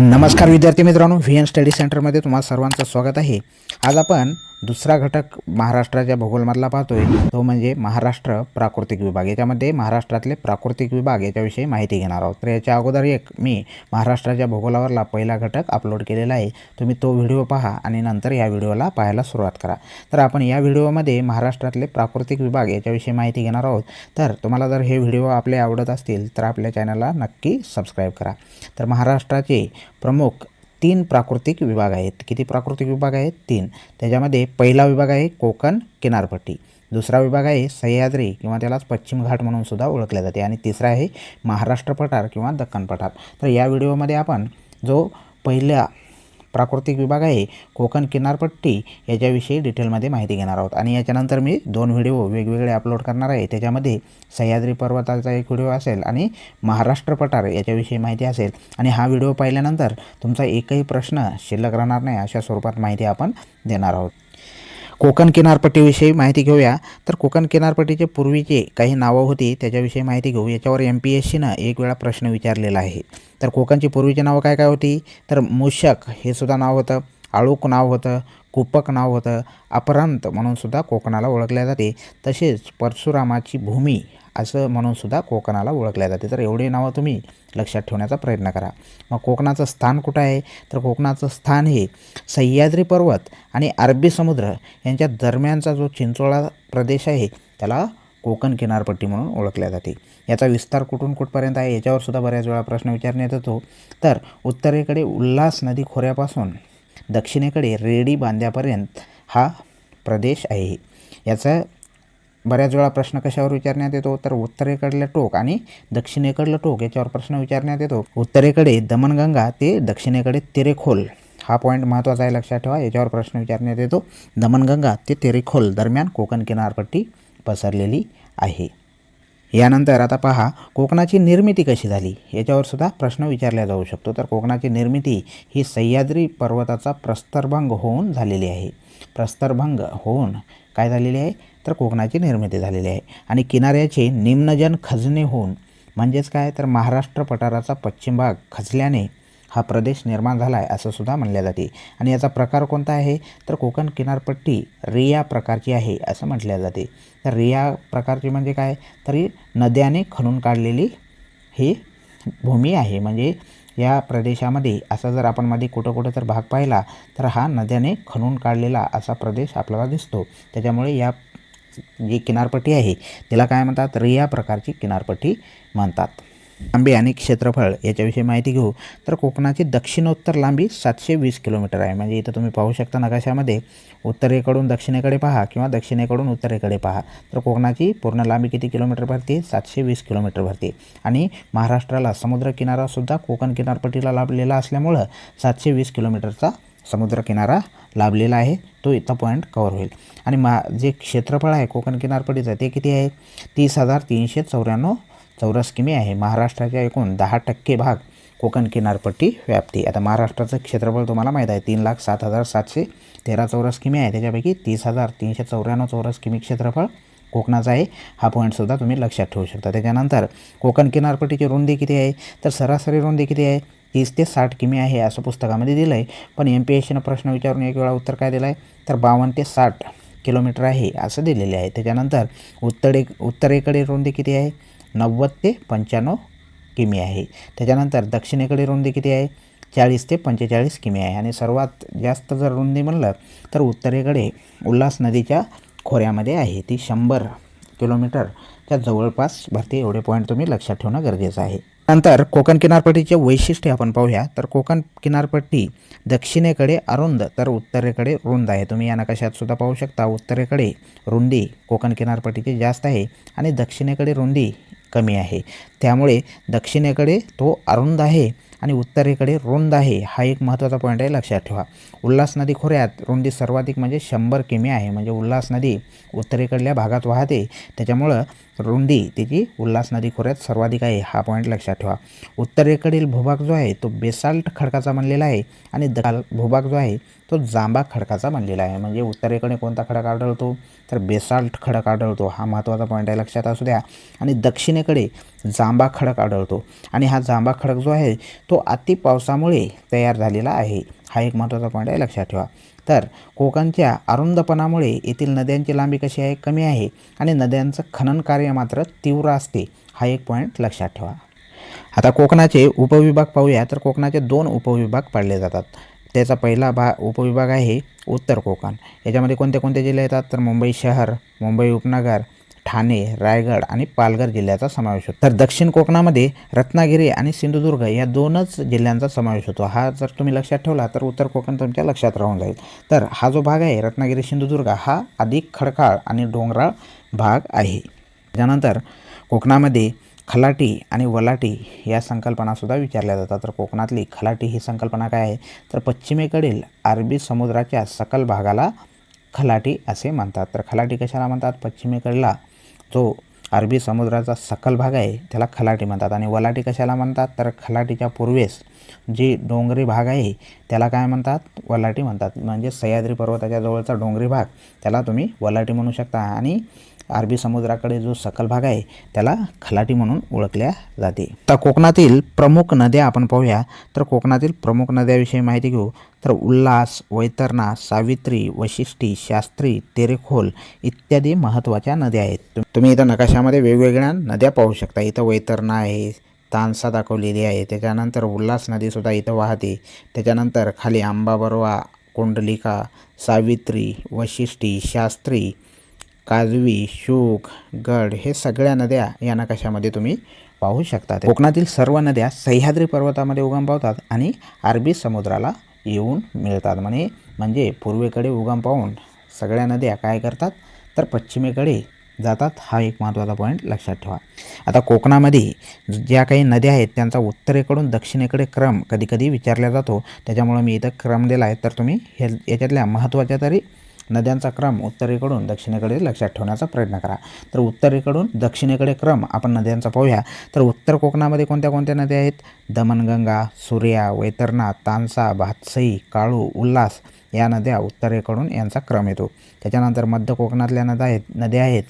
नमस्कार विद्यार्थी मित्रांनो व्ही एन स्टडी सेंटरमध्ये तुम्हाला सर्वांचं स्वागत आहे. आज आपण दुसरा घटक महाराष्ट्राच्या भूगोलमधला पाहतोय तो म्हणजे महाराष्ट्र प्राकृतिक विभाग. याच्यामध्ये महाराष्ट्रातले प्राकृतिक विभाग याच्याविषयी माहिती घेणार आहोत. तर याच्या अगोदर एक मी महाराष्ट्राच्या भूगोलावरला पहिला घटक अपलोड केलेला आहे. तुम्ही तो व्हिडिओ पहा आणि नंतर या व्हिडिओला पाहायला सुरुवात करा. तर आपण या व्हिडिओमध्ये महाराष्ट्रातले प्राकृतिक विभाग याच्याविषयी माहिती घेणार आहोत. तर तुम्हाला जर हे व्हिडिओ आपले आवडत असतील तर आपल्या चॅनलला नक्की सबस्क्राईब करा. तर महाराष्ट्राचे प्रमुख तीन प्राकृतिक विभाग आहेत. किती प्राकृतिक विभाग आहेत? तीन. त्याच्यामध्ये पहिला विभाग आहे कोकण किनारपट्टी. दुसरा विभाग आहे सह्याद्री किंवा त्यालाच पश्चिम घाट म्हणून सुद्धा ओळखले जाते. आणि तिसरा आहे महाराष्ट्र पठार किंवा दक्कन पठार. तर या व्हिडिओमध्ये आपण जो पहिल्या प्राकृतिक विभाग आहे. कोकण किनारपट्टी याच्याविषयी डिटेलमध्ये माहिती घेणार आहोत. आणि याच्यानंतर मी दोन व्हिडिओ वेगवेगळे अपलोड करणार आहे. त्याच्यामध्ये सह्याद्री पर्वताचा एक व्हिडिओ असेल आणि महाराष्ट्र पठार याच्याविषयी माहिती असेल. आणि हा व्हिडिओ पाहिल्यानंतर तुमचा एकही प्रश्न शिल्लक राहणार नाही अशा स्वरूपात माहिती आपण देणार आहोत. कोकण किनारपट्टीविषयी माहिती घेऊया. तर कोकण किनारपट्टीचे पूर्वीचे काही नावं होती त्याच्याविषयी माहिती घेऊ. याच्यावर एम पी एस सीनं एक वेळा प्रश्न विचारलेला आहे. तर कोकणची पूर्वीची नावं काय काय होती? तर मूषक हे सुद्धा नाव होतं. आळूक नाव होतं. कुपक नाव होतं. अपरांत म्हणूनसुद्धा कोकणाला ओळखले जाते. तसेच परशुरामाची भूमी असं म्हणूनसुद्धा कोकणाला ओळखल्या जाते. तर एवढे नावं तुम्ही लक्षात ठेवण्याचा प्रयत्न करा. मग कोकणाचं स्थान कुठं आहे? तर कोकणाचं स्थान हे सह्याद्री पर्वत आणि अरबी समुद्र यांच्या दरम्यानचा जो चिंचोळा प्रदेश आहे त्याला कोकण किनारपट्टी म्हणून ओळखल्या जाते. याचा विस्तार कुठून कुठपर्यंत आहे? याच्यावरसुद्धा बऱ्याच वेळा प्रश्न विचारण्यात येतो. तर उत्तरेकडे उल्हास नदी खोऱ्यापासून दक्षिणेकडे रेडी बांध्यापर्यंत हा प्रदेश आहे. याचा बऱ्याच वेळा प्रश्न कशावर विचारण्यात येतो? तर उत्तरेकडलं टोक आणि दक्षिणेकडलं टोक याच्यावर प्रश्न विचारण्यात येतो. उत्तरेकडे दमणगंगा ते दक्षिणेकडे तेरेखोल. हा पॉईंट महत्त्वाचा आहे लक्षात ठेवा. याच्यावर प्रश्न विचारण्यात येतो. दमणगंगा ते तेरेखोल दरम्यान कोकण किनारपट्टी पसरलेली आहे. यानंतर आता पहा कोकणाची निर्मिती कशी झाली? याच्यावर सुद्धा प्रश्न विचारला जाऊ शकतो. तर कोकणाची निर्मिती ही सह्याद्री पर्वताचा प्रस्तरभंग होऊन झालेली आहे. प्रस्तरभंग होऊन काय झालेली आहे? तर कोकणाची निर्मिती झालेली आहे. आणि किनाऱ्याचे निम्नजन खजने होऊन म्हणजेच काय? तर महाराष्ट्र पठाराचा पश्चिम भाग खचल्याने हा प्रदेश निर्माण झाला आहे असं सुद्धा म्हणले जाते. आणि याचा प्रकार कोणता आहे? तर कोकण किनारपट्टी रिया प्रकारची आहे असं म्हटले जाते. तर रिया प्रकारची म्हणजे काय? तरी नद्याने खणून काढलेली ही भूमी आहे. म्हणजे या प्रदेशामध्ये असा जर आपण मध्ये कुठं कुठं तर भाग पाहिला तर हा नद्याने खणून काढलेला असा प्रदेश आपल्याला दिसतो. त्याच्यामुळे या जी किनारपट्टी आहे तिला काय म्हणतात? रिया प्रकारची किनारपट्टी म्हणतात. लांबी आणि क्षेत्रफळ याच्याविषयी माहिती घेऊ. तर कोकणाची दक्षिणोत्तर लांबी सातशे वीस किलोमीटर आहे. म्हणजे इथं तुम्ही पाहू शकता नकाशामध्ये उत्तरेकडून दक्षिणेकडे पहा किंवा दक्षिणेकडून उत्तरेकडे पहा. तर कोकणाची पूर्ण लांबी किती किलोमीटर भरते? सातशे वीस किलोमीटर भरते. आणि महाराष्ट्राला समुद्रकिनारासुद्धा कोकण किनारपट्टीला लाभलेला असल्यामुळं सातशे वीस किलोमीटरचा समुद्रकिनारा लाभलेला आहे. तो इथं पॉईंट कवर होईल. आणि मा जे क्षेत्रफळ आहे कोकण किनारपट्टीचं ते किती आहे? तीस हजार तीनशे चौऱ्याण्णव चौरस किमी आहे. महाराष्ट्राच्या एकूण दहा टक्के भाग कोकण किनारपट्टी व्याप्ती. आता महाराष्ट्राचं क्षेत्रफळ तुम्हाला माहीत आहे. तीन लाख सात हजार सातशे तेरा चौरस किमी आहे. त्याच्यापैकी तीस हजार तीनशे चौऱ्याण्णव चौरस किमी क्षेत्रफळ कोकणाचा आहे. हा पॉईंटसुद्धा तुम्ही लक्षात ठेवू शकता. त्याच्यानंतर कोकण किनारपट्टीची रुंदी किती आहे? तर सरासरी रुंदी किती आहे? तीस ते साठ किमी आहे असं पुस्तकामध्ये दिलं आहे पण एम पी एस सीनं प्रश्न विचारून एक वेळा उत्तर काय दिलं आहे तर बावन्न ते साठ किलोमीटर आहे असं दिलेले आहे. त्याच्यानंतर उत्तरे उत्तरेकडे रुंदी किती आहे? नव्वद ते पंच्याण्णव किमी आहे. त्याच्यानंतर दक्षिणेकडे रुंदी किती आहे? चाळीस ते पंचेचाळीस किमी आहे. आणि सर्वात जास्त जर रुंदी म्हणलं तर उत्तरेकडे उल्हास नदीच्या खोऱ्यामध्ये आहे. ती शंभर किलोमीटरच्या जवळपास भरते. एवढे पॉईंट तुम्ही लक्षात ठेवणं गरजेचं आहे. नंतर कोकण किनारपट्टीचे वैशिष्ट्य आपण पाहूया. तर कोकण किनारपट्टी दक्षिणेकडे अरुंद तर उत्तरेकडे रुंद आहे. तुम्ही या नकाशात सुद्धा पाहू शकता? उत्तरेकडे रुंदी कोकण किनारपट्टीची जास्त आहे आणि दक्षिणेकडे रुंदी कमी आहे. त्यामुळे दक्षिणेकडे तो अरुंद आहे आणि उत्तरेकडे रुंद आहे. हा एक महत्त्वाचा पॉईंट आहे लक्षात ठेवा. उल्हास नदी खोऱ्यात रुंदी सर्वाधिक म्हणजे शंभर किमी आहे. म्हणजे उल्हास नदी उत्तरेकडल्या भागात वाहते. त्याच्यामुळं रुंदी तिची उल्हास नदी खोऱ्यात सर्वाधिक आहे. हा पॉईंट लक्षात ठेवा. उत्तरेकडील भूभाग जो आहे तो बेसाल्ट खडकाचा बनलेला आहे आणि दकाल भूभाग जो आहे तो जांबा खडकाचा बनलेला आहे. म्हणजे उत्तरेकडे कोणता खडक आढळतो? तर बेसाल्ट खडक आढळतो. हा महत्त्वाचा पॉईंट आहे लक्षात असू द्या. आणि दक्षिणेकडे जांबा खडक आढळतो. आणि हा जांबा खडक जो आहे तो अति पावसामुळे तयार झालेला आहे. हा एक महत्त्वाचा पॉईंट आहे लक्षात ठेवा. तर कोकणच्या अरुंदपणामुळे येथील नद्यांची लांबी कशी आहे? कमी आहे. आणि नद्यांचं खनन कार्य मात्र तीव्र असते. हा एक पॉईंट लक्षात ठेवा. आता कोकणाचे उपविभाग पाहूया. तर कोकणाचे दोन उपविभाग पाडले जातात. त्याचा पहिला भा उपविभाग आहे उत्तर कोकण. याच्यामध्ये कोणते कोणते जिल्हे येतात? तर मुंबई शहर मुंबई उपनगर ठाणे रायगड आणि पालघर जिल्ह्याचा समावेश होतो. तर दक्षिण कोकणामध्ये रत्नागिरी आणि सिंधुदुर्ग या दोनच जिल्ह्यांचा समावेश होतो. हा जर तुम्ही लक्षात ठेवला तर उत्तर कोकण तुमच्या लक्षात राहून जाईल. तर हा जो भाग आहे रत्नागिरी सिंधुदुर्ग हा अधिक खडकाळ आणि डोंगराळ भाग आहे. त्यानंतर कोकणामध्ये खलाटी आणि वलाटी या संकल्पनासुद्धा विचारल्या जातात. तर कोकणातली खलाटी ही संकल्पना काय आहे? तर पश्चिमेकडील अरबी समुद्राच्या सकल भागाला खलाटी असे म्हणतात. तर खलाटी कशाला म्हणतात? पश्चिमेकडला जो अरबी समुद्राचा सकल भाग आहे त्याला खलाटी म्हणतात. आणि वलाटी कशाला म्हणतात? तर खलाटीच्या पूर्वेस जे डोंगरी भाग आहे त्याला काय म्हणतात? वलाटी म्हणतात. म्हणजे सह्याद्री पर्वताच्या जवळचा डोंगरी भाग त्याला तुम्ही वलाटी म्हणू शकता. आणि अरबी समुद्राकडे जो सकल भाग आहे त्याला खलाटी म्हणून ओळखल्या जाते. तर कोकणातील प्रमुख नद्या आपण पाहूया. तर कोकणातील प्रमुख नद्याविषयी माहिती घेऊ. तर उल्हास वैतरणा सावित्री वशिष्ठी शास्त्री तेरेखोल इत्यादी महत्त्वाच्या नद्या आहेत. तुम्ही इथं नकाशामध्ये वेगवेगळ्या नद्या पाहू शकता. इथं वैतरणा आहे तानसा दाखवलेली आहे. त्याच्यानंतर उल्हास नदीसुद्धा इथं वाहते. त्याच्यानंतर खाली आंबाबरवा कुंडलिका सावित्री वशिष्ठी शास्त्री काजवी शोक गड हे सगळ्या नद्या या नकाशामध्ये तुम्ही पाहू शकता कोकणातील सर्व नद्या सह्याद्री पर्वतामध्ये उगम पावतात आणि अरबी समुद्राला येऊन मिळतात. म्हणे म्हणजे पूर्वेकडे उगम पाहून सगळ्या नद्या काय करतात? तर पश्चिमेकडे जातात हा एक महत्त्वाचा पॉईंट लक्षात ठेवा. आता कोकणामध्ये ज्या काही नद्या आहेत त्यांचा उत्तरेकडून दक्षिणेकडे क्रम कधीकधी विचारला जातो. त्याच्यामुळं मी इथं क्रम दिला आहे. तर तुम्ही हे याच्यातल्या महत्त्वाच्या तरी नद्यांचा क्रम उत्तरेकडून दक्षिणेकडे लक्षात ठेवण्याचा प्रयत्न करा. तर उत्तरेकडून दक्षिणेकडे क्रम आपण नद्यांचा पाहूया. तर उत्तर कोकणामध्ये कोणत्या कोणत्या नद्या आहेत? दमणगंगा सूर्या वैतरणा तानसा भातसई काळू उल्हास या नद्या उत्तरेकडून यांचा क्रम येतो. त्याच्यानंतर मध्य कोकणातल्या नद्या आहेत नद्या आहेत.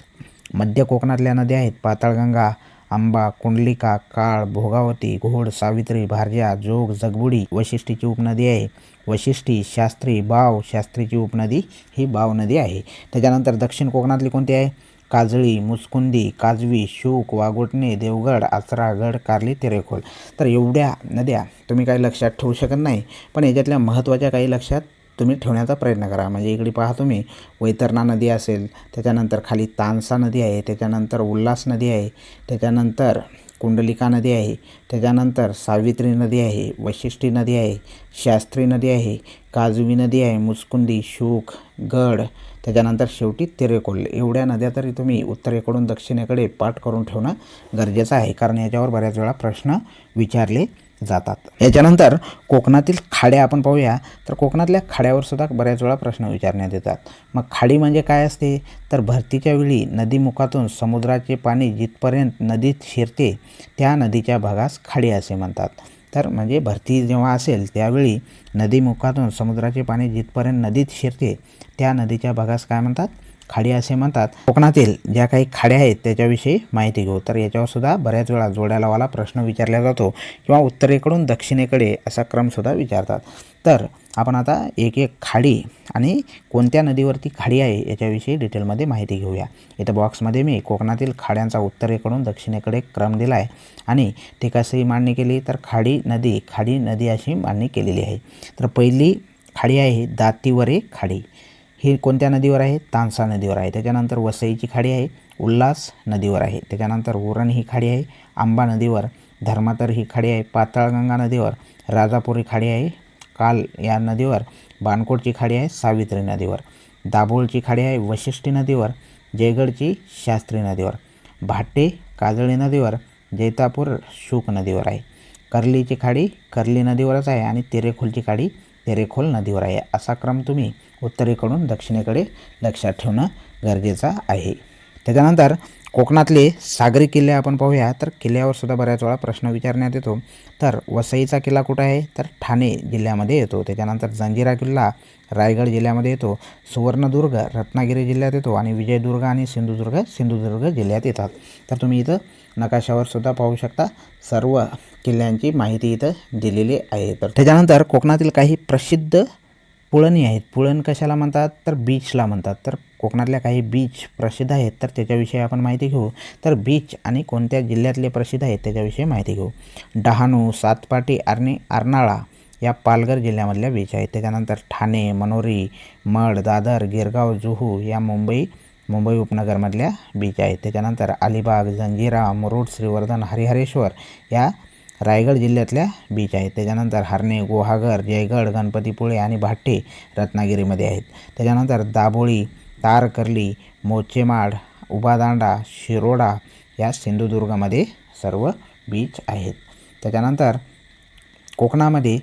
मध्य कोकणातल्या नद्या आहेत. पाताळगंगा आंबा कुंडलिका काळ भोगावती घोड सावित्री भारजा जोग जगबुडी वशिष्ठीची उपनदी आहे. वशिष्ठी शास्त्री बाव शास्त्रीची उपनदी ही बाव नदी आहे. त्याच्यानंतर दक्षिण कोकणातली कोणती आहे? काजळी मुस्कुंदी काजवी शूक वाघोटणे देवगड आचरा गड कार्ली तेरेखोल. तर एवढ्या नद्या तुम्ही काही लक्षात ठेवू शकत नाही पण याच्यातल्या महत्त्वाच्या काही लक्षात तुम्ही ठेवण्याचा प्रयत्न करा. म्हणजे इकडे पहा तुम्ही वैतरणा नदी असेल त्याच्यानंतर खाली तानसा नदी आहे त्याच्यानंतर उल्हास नदी आहे त्याच्यानंतर कुंडलिका नदी आहे त्याच्यानंतर सावित्री नदी आहे वशिष्ठी नदी आहे शास्त्री नदी आहे काजवी नदी आहे मुचकुंदी शूक गड त्याच्यानंतर शेवटी तेरेकोल. एवढ्या नद्या तरी तुम्ही उत्तरेकडून दक्षिणेकडे पाठ करून ठेवणं गरजेचं आहे. कारण याच्यावर बऱ्याच वेळा प्रश्न विचारले जातात. याच्यानंतर कोकणातील खाड्या आपण पाहूया. तर कोकणातल्या खाड्यावर सुद्धा बऱ्याच वेळा प्रश्न विचारण्यात येतात. मग खाडी म्हणजे काय असते? तर भरतीच्या वेळी नदीमुखातून समुद्राचे पाणी जिथपर्यंत नदीत शिरते त्या नदीच्या भागास खाडी असे म्हणतात. तर म्हणजे भरती जेव्हा असेल त्यावेळी नदीमुखातून समुद्राचे पाणी जिथपर्यंत नदीत शिरते त्या नदीच्या भागास काय म्हणतात? खाडी असे म्हणतात. कोकणातील ज्या काही खाड्या आहेत त्याच्याविषयी माहिती घेऊ. तर याच्यावर सुद्धा बऱ्याच वेळा जोड्या लावाला प्रश्न विचारला जातो किंवा उत्तरेकडून दक्षिणेकडे असा क्रमसुद्धा विचारतात. तर आपण आता एक एक खाडी आणि कोणत्या नदीवरती खाडी आहे याच्याविषयी डिटेलमध्ये माहिती घेऊया. इथं बॉक्समध्ये मी कोकणातील खाड्यांचा उत्तरेकडून दक्षिणेकडे क्रम दिला आहे आणि ते कशी मांडणी केली तर खाडी नदी खाडी नदी अशी मांडणी केलेली आहे. तर पहिली खाडी आहे दातीवरे खाडी. ही कोणत्या नदीवर आहे? तानसा नदीवर आहे. त्याच्यानंतर वसईची खाडी आहे. उल्हास नदीवर आहे. त्याच्यानंतर उरण ही खाडी आहे. आंबा नदीवर धर्मातर ही खाडी आहे. पाताळगंगा नदीवर राजापूर ही खाडी आहे. काल या नदीवर बाणकोटची खाडी आहे. सावित्री नदीवर दाभोळची खाडी आहे. वशिष्ठी नदीवर जयगडची शास्त्री नदीवर भाटे काजळी नदीवर जैतापूर शूक नदीवर आहे. कर्लीची खाडी कर्ली नदीवरच आहे आणि तेरेखोलची खाडी तेरेखोल नदीवर आहे. असा क्रम तुम्ही उत्तरेकडून दक्षिणेकडे लक्षात ठेवणं गरजेचं आहे. त्याच्यानंतर कोकणातले सागरी किल्ले आपण पाहूया. तर किल्ल्यावर सुद्धा बऱ्याच वेळा प्रश्न विचारण्यात येतो. तर वसईचा किल्ला कुठं आहे? तर ठाणे जिल्ह्यामध्ये येतो. त्याच्यानंतर जंजिरा किल्ला रायगड जिल्ह्यामध्ये येतो. सुवर्णदुर्ग रत्नागिरी जिल्ह्यात येतो. आणि विजयदुर्ग आणि सिंधुदुर्ग सिंधुदुर्ग जिल्ह्यात येतात. तर तुम्ही इथं नकाशावर सुद्धा पाहू शकता. सर्व किल्ल्यांची माहिती इथं दिलेली आहे. तर त्याच्यानंतर कोकणातील काही प्रसिद्ध पुळणी आहेत. पुळण कशाला म्हणतात? तर बीचला म्हणतात. तर कोकणातल्या काही बीच प्रसिद्ध आहेत तर त्याच्याविषयी आपण माहिती घेऊ. तर बीच आणि कोणत्या जिल्ह्यातले प्रसिद्ध आहेत त्याच्याविषयी माहिती घेऊ. डहाणू सातपाटी आणि अर्नाळा या पालघर जिल्ह्यामधल्या बीच आहेत. त्याच्यानंतर ठाणे मनोरी मड दादर गिरगाव जुहू या मुंबई मुंबई उपनगरमधल्या बीच आहेत. त्याच्यानंतर अलिबाग जंजिरा मुरुड श्रीवर्धन हरिहरेश्वर या रायगड जिल्ह्यातल्या बीच आहेत. त्याच्यानंतर हरणे गुहागर जयगड गणपतीपुळे आणि भाट्टे रत्नागिरीमध्ये आहेत. त्याच्यानंतर दाभोळी तारकर्ली मोचेमाड उभादांडा शिरोडा या सिंधुदुर्गमध्ये सर्व बीच आहेत. त्याच्यानंतर कोकणामध्ये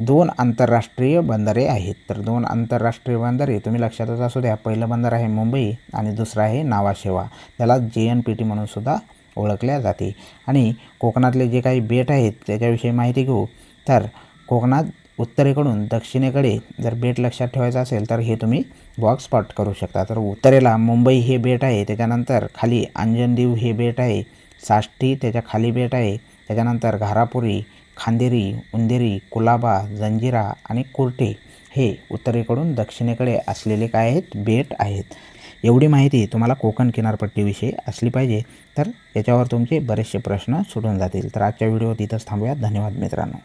दोन आंतरराष्ट्रीय बंदरे आहेत. तर दोन आंतरराष्ट्रीय बंदरे तुम्ही लक्षातच असू द्या पहिलं बंदर आहे मुंबई आणि दुसरं आहे नावाशेवा. त्याला जे एन पी टी म्हणूनसुद्धा ओळखल्या जाते. आणि कोकणातले जे काही बेट आहेत त्याच्याविषयी माहिती घेऊ. तर कोकणात उत्तरेकडून दक्षिणेकडे जर बेट लक्षात ठेवायचं असेल तर हे तुम्ही बॉक्स स्पॉट करू शकता. तर उत्तरेला मुंबई हे बेट आहे त्याच्यानंतर खाली अंजनदीव हे बेट आहे साष्टी त्याच्याखाली बेट आहे त्याच्यानंतर घारापुरी खांदेरी उंदेरी कुलाबा जंजिरा आणि कुर्टे हे उत्तरेकडून दक्षिणेकडे असलेले काय आहेत? बेट आहेत. एवढी माहिती तुम्हाला कोकण किनारपट्टीविषयी असली पाहिजे तर याच्यावर तुमचे बरेचसे प्रश्न सुटून जातील. तर आजच्या व्हिडिओ तिथंच थांबूया. धन्यवाद मित्रांनो.